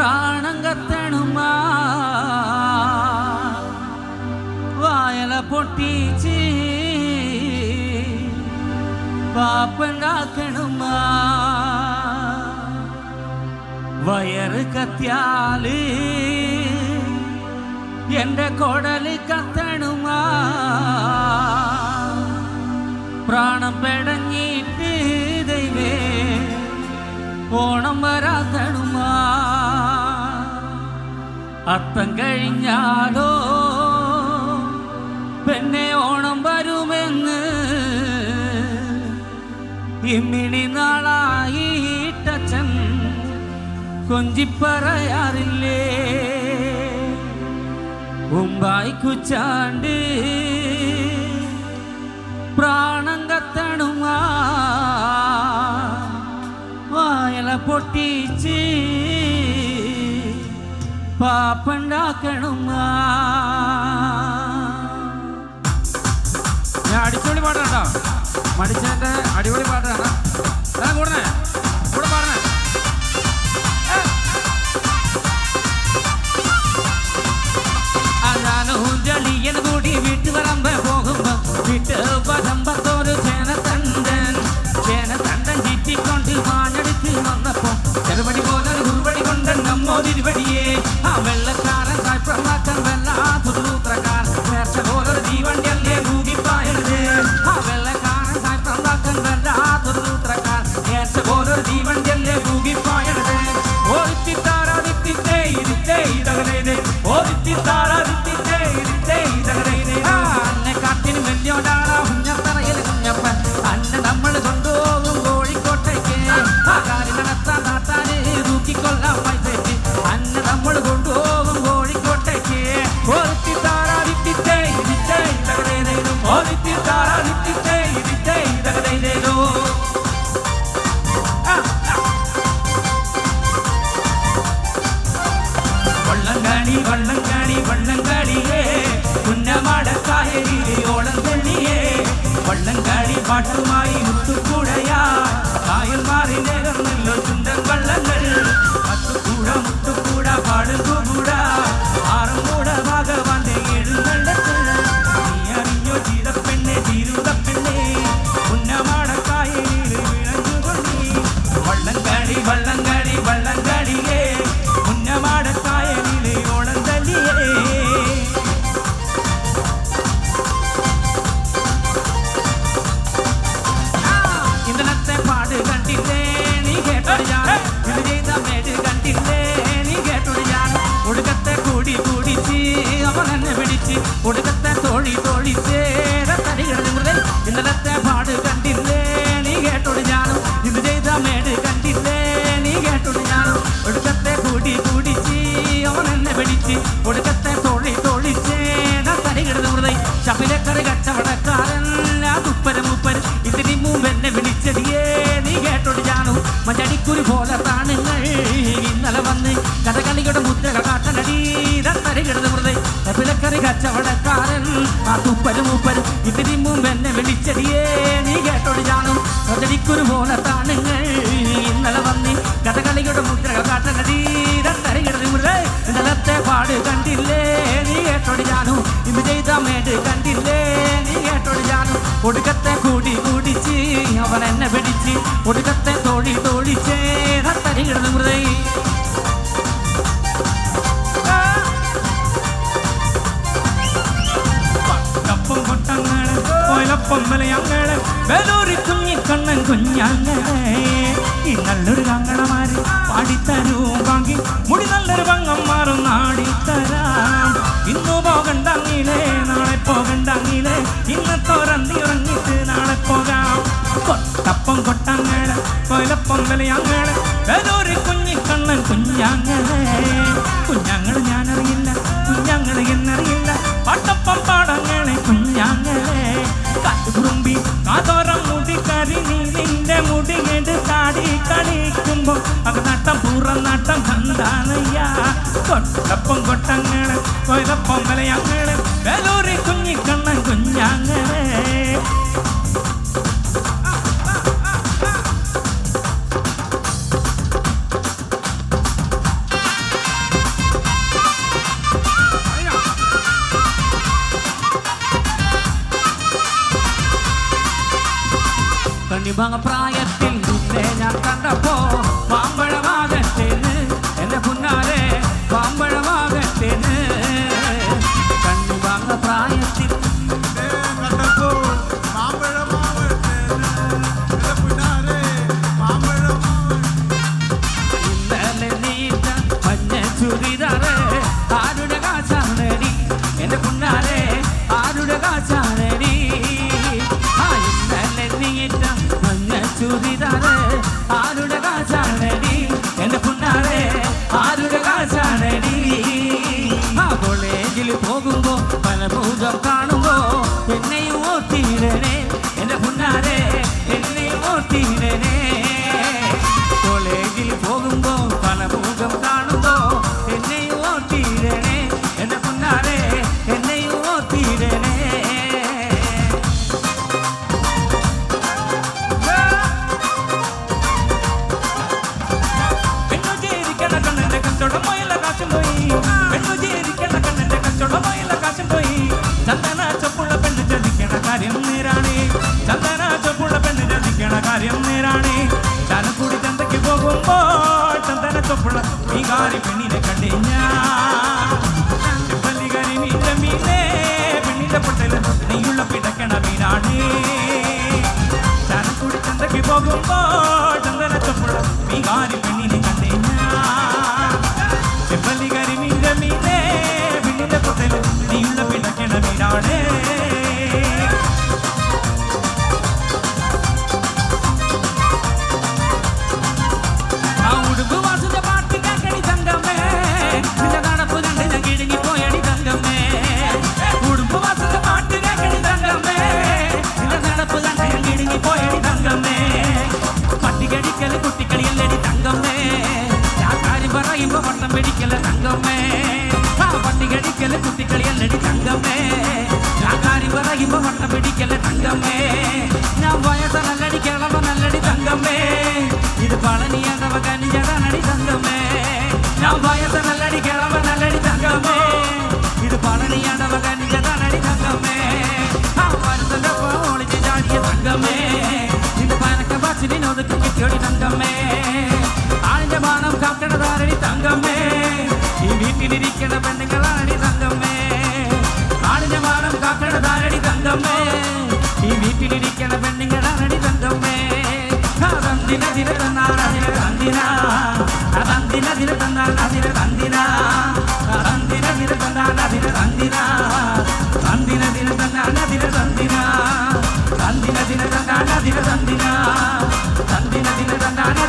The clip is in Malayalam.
പ്രാണം കത്തണുമാ. വായല പൊട്ടിച്ച് പാപ്പുണ്ടാക്കണുമാ. വയറ് കത്തിയാൽ എന്റെ കൊടൽ കത്തണുമാ. പ്രാണം പെടഞ്ഞിട്ട് ദൈവേ ഓണം വരാത്തണുമാ അത്തം കഴിഞ്ഞാലോ? പെണ്ണെ ഓണം വരുമെന്ന്. ഇമ്മിണി നാളായിട്ടച്ഛൻ കൊഞ്ചിപ്പറയാറില്ലേ? ഉമ്പായി കുച്ചാണ്ട് പ്രാണം കത്തണുമാ. വായല പൊട്ടിച്ച് പാപ്പുണ്ടാക്കണുമാ ഞാൻ അടിച്ചുപൊളി പാട്ടാ മടിച്ചതിന്റെ അടിപൊളി പാട്ടാണ്. ഞാൻ കൂടണേ. കൂടെ പാടണേ. ജളിയൻ കൂടി വീട്ടു പറമ്പ പോകുമ്പോ. വീട്ട് പതമ്പത്തോരു കഥകളിയുടെ മുദ്രകൾ കാട്ടനടി തരി കിടന്നത് ശബിലക്കറി കച്ചവടക്കാരൻ. ആ തുപ്പര് മൂപ്പര് ഇതിന് എന്നെ വിളിച്ചടിയേ. നീ കേട്ടോടി ജാനു മഞ്ചടിക്കുരു പോലെ താണുങ്ങൾ ഇന്നലെ വന്നി കഥകളിയുടെ മുദ്രകൾ കാട്ടനടി തരി ഇന്നലത്തെ പാട് കണ്ടില്ലേ? നീ കേട്ടോടി ജാനു ഇന്ന് ചെയ്ത മേട് കണ്ടില്ലേ? നീ കേട്ടോടി ജാനു ഒടുക്കത്തെ കൂടി കൂടിച്ച് അവൻ എന്നെ പിടിച്ച് ഒടുക്കത്തെ തോഴി തോഴിച്ചേ തരി കിടന്നു കൊയിലപ്പം വിലയങ്ങൾ വെലൂരി കുഞ്ഞിക്കണ്ണൻ കുഞ്ഞാങ്ങളെ. ഈ നല്ലൊരു കങ്ങളമാര് പാടിത്തരൂ വാങ്ങി മുടി നല്ലൊരു ഭംഗം മാറും നാടിത്തരാം ഇന്നു പോകണ്ടങ്ങിലേ നാളെ പോകണ്ടങ്ങിലേ. ഇന്നത്തോരന്തി ഉറങ്ങിട്ട് നാളെ പോകാം. കൊട്ടപ്പം കൊട്ടങ്ങൾ കൊയിലപ്പം വിലയങ്ങൾ. വെലൂരി കുഞ്ഞിക്കണ്ണൻ കുഞ്ഞാങ്ങളെ. കുഞ്ഞാങ്ങൾ കൊട്ടപ്പം കൊട്ടങ്ങൾ കൊയ്തപ്പം വലയങ്ങൾ വേലൂരി കുഞ്ഞിക്കണ്ണൻ കുഞ്ഞാങ്ങൾ. തണിഭാഗ പ്രായ പള്ളിക്കാരി പെണ്ണിനെ കണ്ടേ ഞാൻ പള്ളിക്കാരി മീന്റെ മീനേ പെണ്ണിന്റെ പൊട്ടൽ നെയ്യുള്ള പിടക്കണ മീനാണ് ചാനക്കൂടി ചന്തയ്ക്ക് പോകുമ്പോൾ ചന്ദനച്ചപ്പുഴ മീകാരി പെണ്ണിനെ வண்டி அடிக்கல குட்டி களியல் நடி தங்கமே. நான் காரி வர இப்ப வட்டம் பிடிக்கல தங்கமே. நான் வயச நல்லடி கிளம்ப நல்லடி தங்கமே. இது பழனி அந்தவ கனிஜடா நடி தங்கமே. நான் வயச நல்லடி അതിനെ തന്നാണ് അതിനെ തന്തിനാ അതിനെ തന്നാണ് അതിനെ തന്തിനാ അതിനെ തന്നാണ് അതിനെ തന്തിനാ തന്തിനെ തന്നാണ് അതിനെ തന്തിനാ തന്തിനെ തന്നാണ്